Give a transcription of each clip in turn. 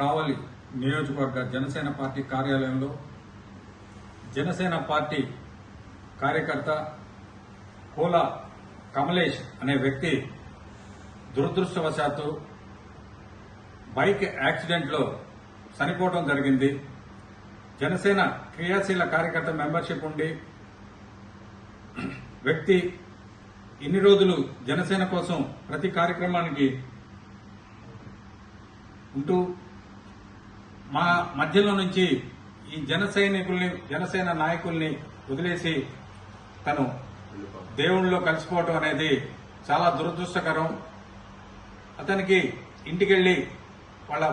కావలి నియోజకవర్గ జనసేన పార్టీ కార్యాలయంలో జనసేన పార్టీ కార్యకర్త కోల కమలేష్ అనే వ్యక్తి దురదృష్టవశాత్తు బైక్ యాక్సిడెంట్లో చనిపోవడం జరిగింది. జనసేన క్రియాశీల కార్యకర్త మెంబర్షిప్ ఉండి వ్యక్తి ఇన్ని రోజులు జనసేన కోసం ప్రతి కార్యక్రమానికి ఉంటూ మా మధ్యలో నుంచి ఈ జన సైనికుల్ని జనసేన నాయకుల్ని వదిలేసి తను దేవుళ్ళలో కలిసిపోవటం అనేది చాలా దురదృష్టకరం. అతనికి ఇంటికెళ్ళి వాళ్ళ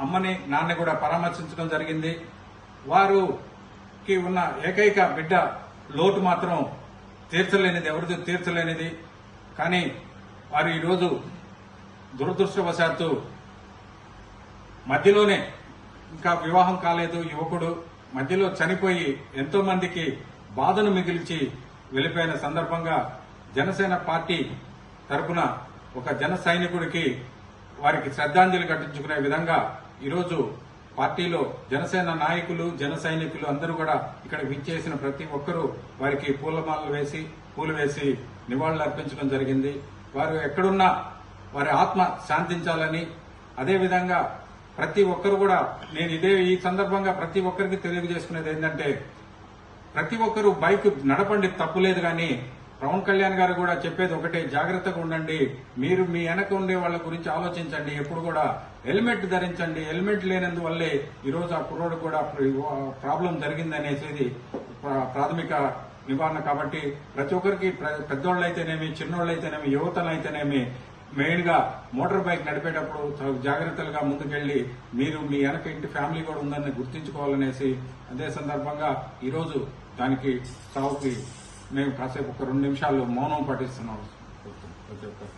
అమ్మని నాన్నని కూడా పరామర్శించడం జరిగింది. వారుకి ఉన్న ఏకైక బిడ్డ లోటు మాత్రం తీర్చలేనిది ఎవరితో తీర్చలేనిది. కానీ వారు ఈరోజు దురదృష్టవశాత్తు మధ్యలోనే ఇంకా వివాహం కాలేదు యువకుడు మధ్యలో చనిపోయి ఎంతో మందికి బాధను మిగిల్చి వెళ్ళిపోయిన సందర్భంగా జనసేన పార్టీ తరపున ఒక జన సైనికుడికి వారికి శ్రద్ధాంజలి ఘటించుకునే విధంగా ఈరోజు పార్టీలో జనసేన నాయకులు జన సైనికులు అందరూ కూడా ఇక్కడ విచ్చేసిన ప్రతి ఒక్కరూ వారికి పూలమాలలు వేసి పూలు వేసి నివాళులు అర్పించడం జరిగింది. వారు ఎక్కడున్నా వారి ఆత్మ శాంతించాలని అదేవిధంగా ప్రతి ఒక్కరు కూడా నేను ఇదే ఈ సందర్భంగా ప్రతి ఒక్కరికి తెలియజేసుకునేది ఏంటంటే ప్రతి ఒక్కరూ బైక్ నడపండి తప్పులేదు కానీ పవన్ కళ్యాణ్ గారు కూడా చెప్పేది ఒకటే జాగ్రత్తగా ఉండండి మీరు మీ వెనక ఉండే వాళ్ళ గురించి ఆలోచించండి ఎప్పుడు కూడా హెల్మెట్ ధరించండి హెల్మెట్ లేనందువల్లే ఈరోజు ఆ కుర్రోడు కూడా ప్రాబ్లం జరిగిందనేది ప్రాథమిక నివారణ. కాబట్టి ప్రతి ఒక్కరికి పెద్దోళ్ళైతేనేమి చిన్నోళ్ళైతేనేమి యువతలైతేనేమి మెయిన్గా మోటార్ బైక్ నడిపేటప్పుడు జాగ్రత్తలుగా ముందుకెళ్ళి మీరు మీ వెనక ఇంటి ఫ్యామిలీ కూడా ఉందని గుర్తించుకోవాలనేసి అదే సందర్భంగా ఈరోజు దానికి సాగుకి మేము కాసేపు ఒక రెండు నిమిషాలు మౌనం పాటిస్తున్నాం. ప్రతి ఒక్కరు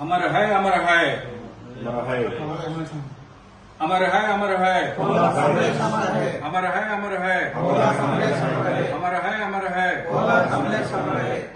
अमर है अमर है। अमर है। अमर है अमर है। अमर है अमर है। अमर है